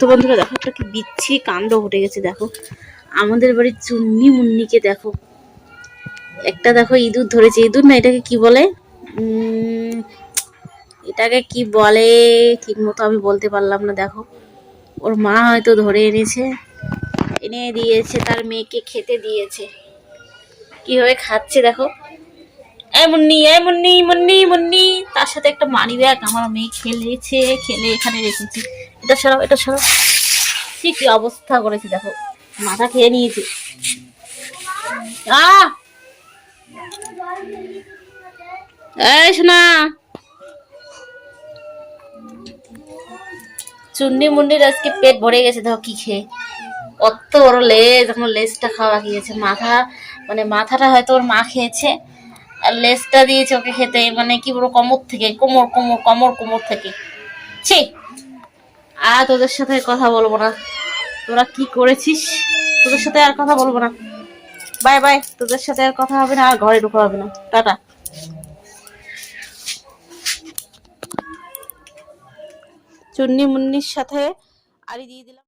তো বন্ধুরা দেখো, একটা কি বিচ্ছি কাণ্ড ঘটে গেছে, দেখো। আমাদের বাড়ির চুন্নি মুন্নিকে দেখো। একটা দেখো ইঁদুর ধরেছে। ইঁদুর না এটাকে কি বলে? এটাকে কি বলে? ঠিক মতো আমি বলতে পারলাম না, দেখো। ওর মা হয়তো ধরে এনেছে, এনে দিয়েছে, তার মেয়েকে খেতে দিয়েছে। কীভাবে খাচ্ছে, দেখো। এই মুন্নি এ মুন্নি মুন্নি মুন্নি। তার সাথে একটা মানি ব্যাগ আমার মেয়ে খেলেছে, খেলে এখানে রেখেছি। এটা সরাও এটা সরাও। ঠিক কি অবস্থা করেছে, দেখো। মাথা খেয়ে নিয়েছে। এই শোনা চুন্নি মুন্ডির আজকে পেট ভরে গেছে, দেখো কি খেয়ে। অত বড় লেজ, এখন লেজটা খাওয়া গিয়েছে মাথা মানে মাথাটা হয়তো ওর মা খেয়েছে, আর লেজটা দিয়েছে ওকে খেতে মানে কি বলব, কোমর থেকে, কোমর কোমর কোমর কোমর থেকে। ছি! আর তোদের সাথে কথা বলব না। তোরা কি করেছিস? তোদের সাথে আর কথা বলব না। Bye bye. তোদের সাথে আর কথা হবে না, আর ঘরে ঢোকা হবে না। টাটা। চুন্নি মুন্নির সাথে আড়ি দিয়ে দিলাম।